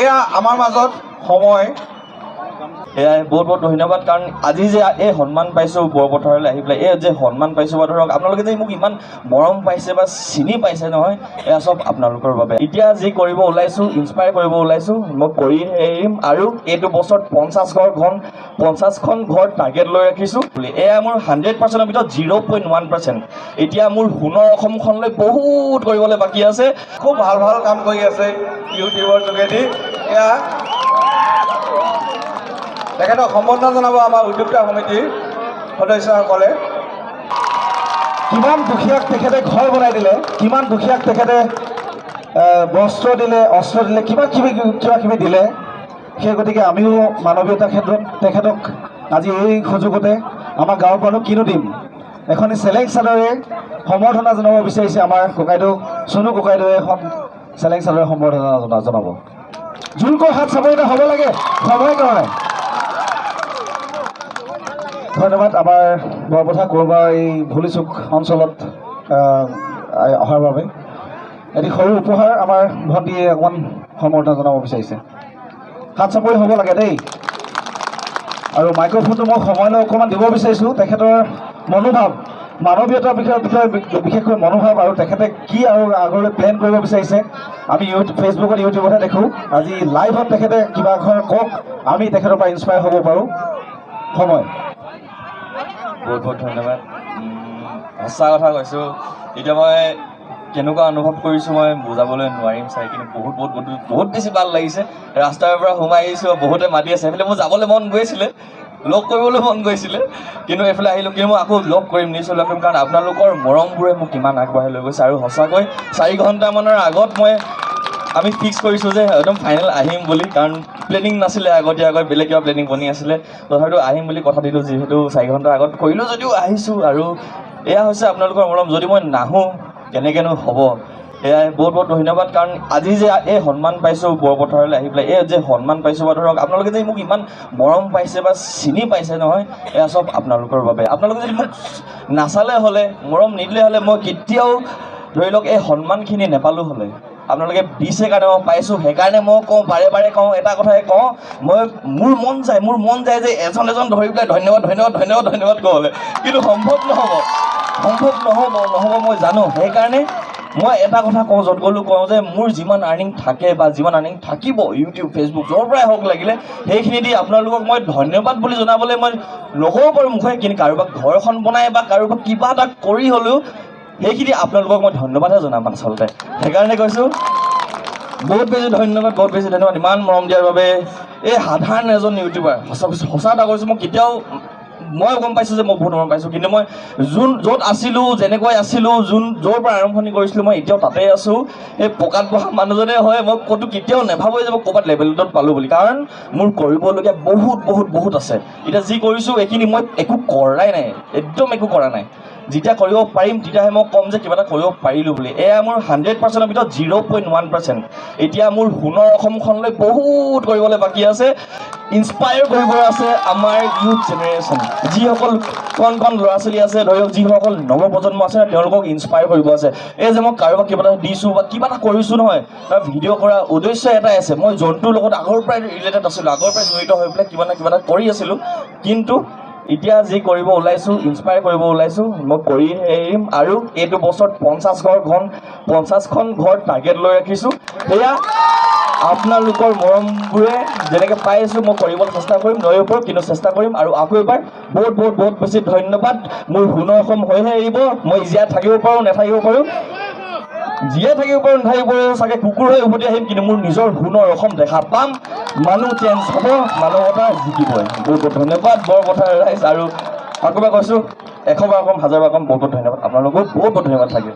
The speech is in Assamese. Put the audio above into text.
এয়া আমাৰ মাজত সময়। এয়াই বহুত বহুত ধন্যবাদ। কাৰণ আজি যে এই সন্মান পাইছোঁ বৰপথাৰলৈ আহি পেলাই এই যে সন্মান পাইছোঁ বা ধৰক আপোনালোকে যে মোক ইমান মৰম পাইছে বা চিনি পাইছে নহয় এয়া চব আপোনালোকৰ বাবে। এতিয়া যি কৰিব ওলাইছোঁ ইনস্পায়াৰ কৰিব ওলাইছোঁ মই কৰি এৰিম আৰু এইটো বছৰত পঞ্চাছ ঘৰ ঘন পঞ্চাছখন ঘৰ টাৰ্গেট লৈ ৰাখিছোঁ। বুলি এয়া মোৰ হাণ্ড্ৰেড পাৰ্চেণ্টৰ ভিতৰত জিৰ' পইণ্ট ওৱান পাৰ্চেণ্ট এতিয়া মোৰ সোণৰ অসমখনলৈ বহুত কৰিবলৈ বাকী আছে। খুব ভাল ভাল কাম কৰি আছে ইউটিউবৰ যোগেদি। এয়া। তেখেতক সম্বৰ্ধনা জনাব আমাৰ উদ্যোক্তা সমিতিৰ সদস্যসকলে। কিমান দুখীয়াক তেখেতে ঘৰ বনাই দিলে, কিমান দুখীয়াক তেখেতে বস্ত্ৰ দিলে, অস্ত্ৰ দিলে, কিবা কিবি কিবা কিবি দিলে, সেই গতিকে আমিও মানৱীয়তাৰ ক্ষেত্ৰত তেখেতক আজি এই সুযোগতে আমাৰ গাঁৱৰ পৰানো কিনো দিম? এখন চেলেং চাদৰে সম্বৰ্ধনা জনাব বিচাৰিছে আমাৰ ককাইদেউ, চনু ককাইদেৱে এখন চেলেং চাদৰে সম্বৰ্ধনা জনা- জনাব। জোৰকৈ হাত চাপৰিতে হ'ব লাগে। সময় কাৰণে ধন্যবাদ। আমাৰ বৰপথাৰ কৰবাৰ এই ভুলিচুক অঞ্চলত অহাৰ বাবে। এটি সৰু উপহাৰ আমাৰ ভণ্টীয়ে অকণমান সম্বৰ্ধনা জনাব বিচাৰিছে। হাত চাপৰি হ'ব লাগে দেই। আৰু মাইক্ৰফোনটো মই সময়লৈ অকণমান দিব বিচাৰিছোঁ। তেখেতৰ মনোভাৱ মানৱীয়তাৰ বিষয়ে বিষয়ে বিশেষকৈ মনোভাৱ আৰু তেখেতে কি আৰু আগলৈ প্লেন কৰিব বিচাৰিছে আমি ইউটিউব ফেচবুকত ইউটিউবতহে দেখোঁ। আজি লাইভত তেখেতে কিবা এখন কওক আমি তেখেতৰ পৰা ইনস্পায়াৰ হ'ব পাৰোঁ। সময়। বহুত বহুত ধন্যবাদ। সঁচা কথা কৈছোঁ। এতিয়া মই কেনেকুৱা অনুভৱ কৰিছোঁ মই বুজাবলৈ নোৱাৰিম চাই কিন্তু বহুত বহুত বহুত বহুত বেছি ভাল লাগিছে। ৰাস্তাৰ পৰা সোমাই আহিছোঁ বহুতে মাতি আছে। সেইফালে মোৰ যাবলৈ মন গৈছিলে লগ কৰিবলৈ মন গৈছিলে। কিন্তু এইফালে আহিলোঁ কিন্তু মই আকৌ লগ কৰিম নিশ্চয় লগ কৰিম কাৰণ আপোনালোকৰ মৰমবোৰে মোক কিমান আগবঢ়াই লৈ গৈছে। আৰু সঁচাকৈ চাৰি ঘণ্টামানৰ আগত মই আমি ফিক্স কৰিছোঁ যে একদম ফাইনেল আহিম বুলি কাৰণ প্লেনিং নাছিলে আগতীয়াকৈ বেলেগ কিবা প্লেনিং বনি আছিলে। তথাপিতো আহিম বুলি কথা দিলোঁ যিহেতু চাৰি ঘণ্টাৰ আগত কৰিলোঁ যদিও আহিছোঁ। আৰু এয়া হৈছে আপোনালোকৰ মৰম যদি মই নাহোঁ কেনেকৈনো হ'ব? বহুত বহুত ধন্যবাদ। কাৰণ আজি যে এই সন্মান পাইছোঁ বৰপথাৰলৈ আহি পেলাই এই যে সন্মান পাইছোঁ বা ধৰক আপোনালোকে যে মোক ইমান মৰম পাইছে বা চিনি পাইছে নহয় এয়া চব আপোনালোকৰ বাবে। আপোনালোকে যদি মোক নাচালে হ'লে মৰম নিদিলে হ'লে মই কেতিয়াও ধৰি লওক এই সন্মানখিনি নেপালোঁ হ'লে। আপোনালোকে দিছে কাৰণে মই পাইছোঁ সেইকাৰণে মই কওঁ বাৰে বাৰে কওঁ এটা কথাই কওঁ মই মোৰ মন যায় মোৰ মন যায় যে এজন এজন ধৰি পেলাই ধন্যবাদ ধন্যবাদ ধন্যবাদ ধন্যবাদ ক'বলৈ। কিন্তু সম্ভৱ নহ'ব। সম্ভৱ নহ'ব নহ'ব মই জানো। সেইকাৰণে মই এটা কথা কওঁ য'ত গ'লো কওঁ যে মোৰ যিমান আৰ্নিং থাকে বা যিমান আৰ্নিং থাকিব ইউটিউব ফেচবুক য'ৰ পৰাই হওক লাগিলে সেইখিনি দি আপোনালোকক মই ধন্যবাদ বুলি জনাবলৈ মই নক'ব পাৰোঁ মুখে কিন্তু কাৰোবাক ঘৰ এখন বনাই বা কাৰোবাক কিবা এটা কৰি হ'লেও সেইখিনি আপোনালোকক মই ধন্যবাদহে জনাম আচলতে। সেইকাৰণে কৈছোঁ বহুত বেছি ধন্যবাদ বহুত বেছি ধন্যবাদ। ইমান মৰম দিয়াৰ বাবে এই সাধাৰণ এজন ইউটিউবাৰ সঁচা সঁচা এটা কৈছোঁ মই কেতিয়াও মই গম পাইছোঁ যে মই বহুত মৰম পাইছোঁ। কিন্তু মই যোন য'ত আছিলোঁ যেনেকৈ আছিলোঁ যোন য'ৰ পৰা আৰম্ভণি কৰিছিলোঁ মই এতিয়াও তাতে আছোঁ। এই পকাত বহা মানুহজনে হয় মই ক'তো কেতিয়াও নাভাবোঁ যে মই ক'ৰবাত লেভেলটোত পালোঁ বুলি। কাৰণ মোৰ কৰিবলগীয়া বহুত বহুত বহুত আছে। এতিয়া যি কৰিছোঁ এইখিনি মই একো কৰাই নাই। একদম একো কৰা নাই। যেতিয়া কৰিব পাৰিম তেতিয়াহে মই ক'ম যে কিবা এটা কৰিব পাৰিলোঁ বুলি। এয়া মোৰ হাণ্ড্ৰেড পাৰ্চেণ্টৰ ভিতৰত জিৰ' পইণ্ট ওৱান পাৰ্চেণ্ট এতিয়া মোৰ সোণৰ অসমখনলৈ বহুত কৰিবলৈ বাকী আছে। ইনস্পায়াৰ কৰিব আছে আমাৰ ইউথ জেনেৰেশ্যন যিসকল কণ কণ ল'ৰা ছোৱালী আছে, ধৰি লওক যিসকল নৱপ্ৰজন্ম আছে, তেওঁলোকক ইনস্পায়াৰ কৰিব আছে। এই যে মই কাৰোবাক কিবা এটা দিছোঁ বা কিবা এটা কৰিছোঁ নহয়, তাৰ ভিডিঅ' কৰা উদ্দেশ্য এটাই আছে। মই জন্তুৰ লগত আগৰ পৰাই ৰিলেটেড আছিলোঁ, আগৰ পৰাই জড়িত হৈ পেলাই কিবা না কিবা এটা কৰি আছিলোঁ। কিন্তু এতিয়া যি কৰিব ওলাইছোঁ ইনস্পায়াৰ কৰিব ওলাইছোঁ মই কৰি এৰিম আৰু এইটো বছৰত পঞ্চাছ ঘৰ ঘন পঞ্চাছখন ঘৰ টাৰ্গেট লৈ ৰাখিছোঁ। সেয়া আপোনালোকৰ মৰমবোৰে যেনেকৈ পাই আছোঁ মই কৰিবলৈ চেষ্টা কৰিম নৈ ওপৰত কিন্তু চেষ্টা কৰিম। আৰু আকৌ এবাৰ বহুত বহুত বহুত বেছি ধন্যবাদ। মোৰ সোণৰ অসম হৈহে এৰিব মই জীয়াই থাকিব পাৰোঁ নাথাকিব পাৰোঁ। জীয়াই থাকিব পাৰোঁ নাথাকিব চাগে কুকুৰ হৈ উভতি আহিম কিন্তু মোৰ নিজৰ সোণৰ অসম দেখা পাম। মানুহ চেঞ্জ হ'ব মানৱতা জিকিবই। বহুত বহুত ধন্যবাদ বৰপথাৰ ৰাইজ আৰু আকৌ কৈছোঁ এশবাৰ কম হাজাৰবাৰ কম বহুত বহুত ধন্যবাদ। আপোনালোকক বহুত বহুত ধন্যবাদ থাকিল।